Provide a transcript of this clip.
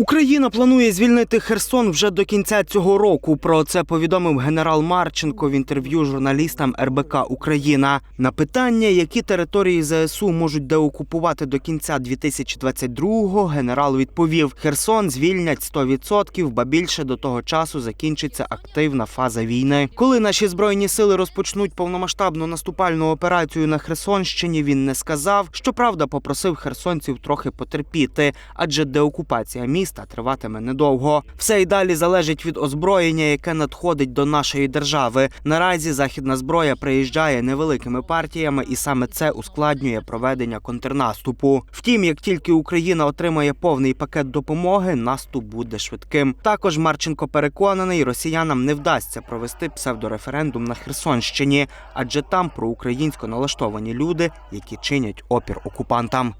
Україна планує звільнити Херсон вже до кінця цього року. Про це повідомив генерал Марченко в інтерв'ю журналістам РБК Україна. На питання, які території ЗСУ можуть деокупувати до кінця 2022-го, генерал відповів: Херсон звільнять 100%, ба більше до того часу закінчиться активна фаза війни. Коли наші збройні сили розпочнуть повномасштабну наступальну операцію на Херсонщині, він не сказав. Щоправда, попросив херсонців трохи потерпіти, адже деокупація міста триватиме недовго. Все й далі залежить від озброєння, яке надходить до нашої держави. Наразі західна зброя приїжджає невеликими партіями, і саме це ускладнює проведення контрнаступу. Втім, як тільки Україна отримає повний пакет допомоги, наступ буде швидким. Також Марченко переконаний, росіянам не вдасться провести псевдореферендум на Херсонщині, адже там проукраїнсько налаштовані люди, які чинять опір окупантам.